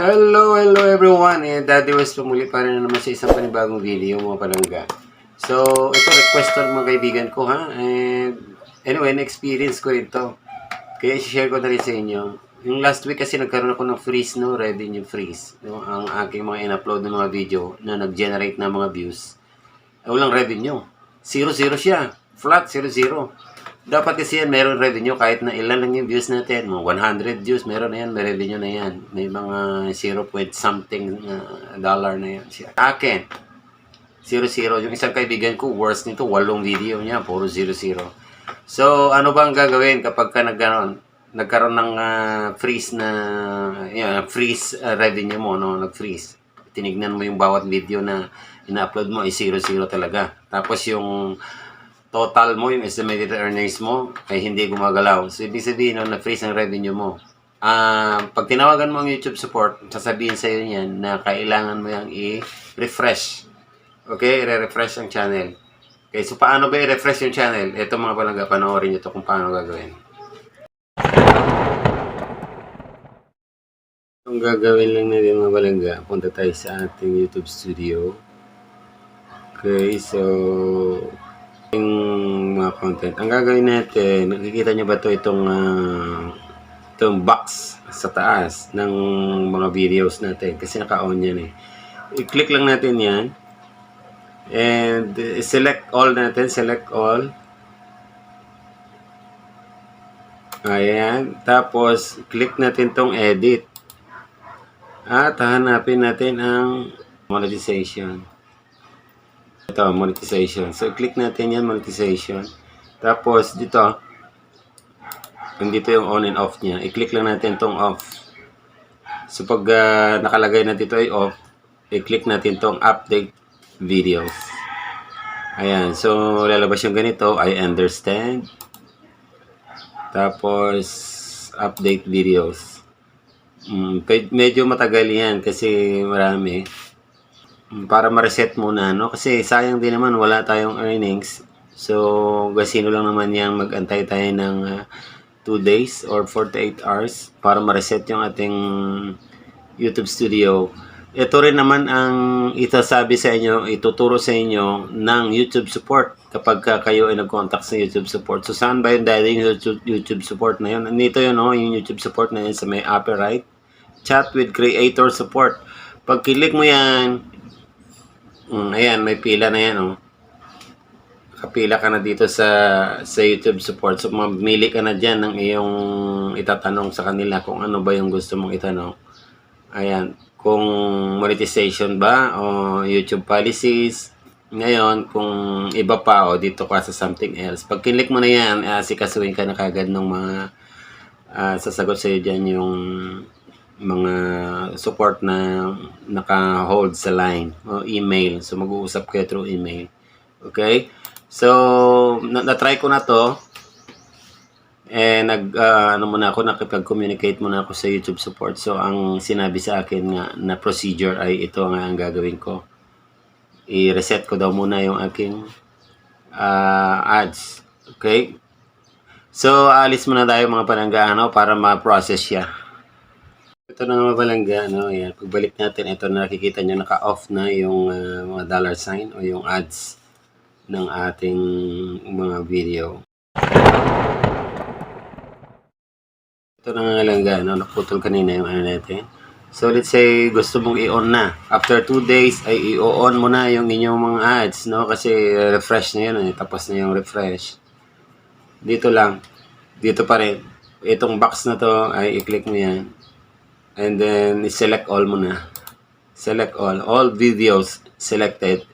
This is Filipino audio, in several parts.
Hello, hello everyone! Eh, Daddy West pumuli pa rin naman sa isang panibagong video mga palangga. So, ito request to mga kaibigan ko ha. And anyway, na-experience ko ito. Kaya share ko na rin sa inyo. Yung last week kasi nagkaroon ako ng freeze, no? Revenue freeze. No? Ang aking mga in-upload ng mga video na nag-generate ng mga views. Walang revenue. Zero-zero siya. Flat, zero-zero. Dapat kasi yan, meron revenue kahit na ilan lang yung views natin. Mga 100 views, meron na yan, may revenue na yan. May mga 0 point something uh, dollar na yan siya. Akin, 0-0. Yung isang kaibigan ko, worst nito, walong video niya, puro 0-0. So, ano bang gagawin kapag ka nagkaroon, nagkaroon ng ah, freeze na, yeah, freeze ah, revenue mo, no? Nag-freeze. Tinignan mo yung bawat video na ina-upload mo, ay 0-0 talaga. Tapos yung total mo, yung estimated earnings mo, ay hindi gumagalaw. So, ibig sabihin, no, na-freeze ang revenue mo. Ah, pag tinawagan mo ang YouTube support, sasabihin sa iyo niyan na kailangan mo yung i-refresh. Okay, i-refresh ang channel. Okay, so paano ba i-refresh yung channel? Ito mga palangga, panoorin nyo to kung paano gagawin. Ang gagawin lang natin mga palangga, punta tayo sa ating YouTube studio. Okay, so yung mga content. Ang gagawin natin, nakikita nyo ba to itong ah, itong box sa taas ng mga videos natin kasi naka-on yan eh. I-click lang natin yan and uh, select all natin, select all. Ayan. Tapos, click natin tong edit. At hanapin natin ang monetization. Ito, monetization. So, click natin yan, monetization. Tapos, dito, dito yung on and off niya, i-click lang natin tong off. So, pag ah, nakalagay na dito ay off, i-click natin tong update videos. Ayan. So, lalabas yung ganito. I understand. Tapos, update videos. Mm, medyo matagal yan kasi marami. Mm, Para ma-reset muna, no? Kasi sayang din naman, wala tayong earnings. So, gasino lang naman yan mag-antay tayo ng 2 days or 48 hours para ma-reset yung ating YouTube studio. Ito rin naman ang itasabi sa inyo, ituturo sa inyo ng YouTube support kapag ka kayo ay nag-contact sa YouTube support. So, saan ba yung dating YouTube, support na yun? Nito yun, no? yung YouTube support na yun sa may upper right. Chat with creator support. Pag kilik mo yan, mm, ayan, may pila na yan, oh. Kapila ka na dito sa sa YouTube support. So, mamili ka na dyan ng iyong itatanong sa kanila kung ano ba yung gusto mong itanong. Ayan, kung monetization ba o YouTube policies. Ngayon, kung iba pa o dito ka sa something else. Pag kinlik mo na yan, uh, sikasuin ka na kagad ng mga ah, sasagot sa iyo dyan yung mga support na naka-hold sa line o email. So, mag-uusap kayo through email. Okay? So, na- na-try ko na to. Eh, nag, ah, ano muna ako, nakipag-communicate muna ako sa YouTube support. So, ang sinabi sa akin nga na procedure ay ito nga ang gagawin ko. I-reset ko daw muna yung aking ah, ads. Okay? So, alis muna tayo mga palangga ano, para ma-process siya. Ito na mga palangga, ano, ayan. Pagbalik natin, ito na nakikita nyo, naka-off na yung ah, mga dollar sign o yung ads ng ating mga video. Ito na nga lang ano, naputol kanina yung ano natin. So let's say gusto mong i-on na. After 2 days ay i-on mo na yung inyong mga ads, no? Kasi uh, refresh na yun, eh. tapos na yung refresh. Dito lang. Dito pa rin. Itong box na to ay i-click mo yan. And then select all mo na. Select all. All videos selected.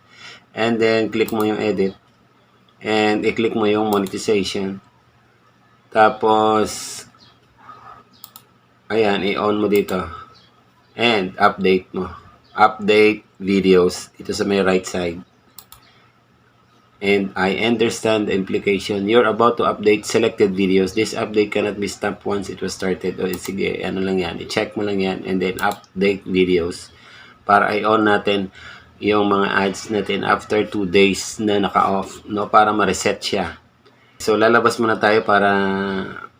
And then click mo yung edit. And i-click mo yung monetization. Tapos Ayan, i-on mo dito. And, update mo. Update videos dito sa may right side. And I understand the implication. You're about to update selected videos. This update cannot be stopped once it was started. O sige, ano lang yan. I-check mo lang yan. And then update videos. Para i-on natin yung mga ads natin after 2 days na naka-off. No? Para ma-reset siya. So, lalabas muna tayo para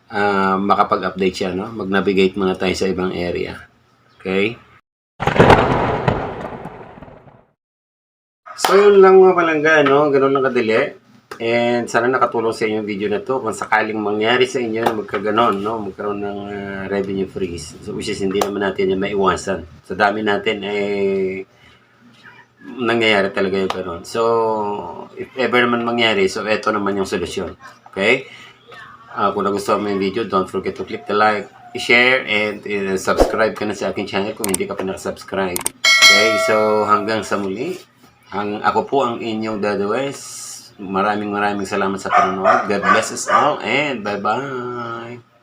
ah, makapag-update siya, no? Mag-navigate muna tayo sa ibang area. Okay? So yun lang mga palangga, no? Ganun lang kadali. And sana nakatulong sa inyo yung video na to kung sakaling mangyari sa inyo na magkaganon, no? Magkaroon ng ah, revenue freeze. So which is hindi naman natin yung maiwasan. Sa dami natin eh nangyayari talaga yung ganun. So if ever naman mangyari, so eto naman yung solusyon. Okay? Ah, kung nagustuhan mo yung video, don't forget to click the like, share, and uh, subscribe ka na sa aking channel kung hindi ka pa nakasubscribe. Okay, so hanggang sa muli, ang, ako po ang inyong Dada West. Maraming maraming salamat sa panonood. God bless us all and bye-bye.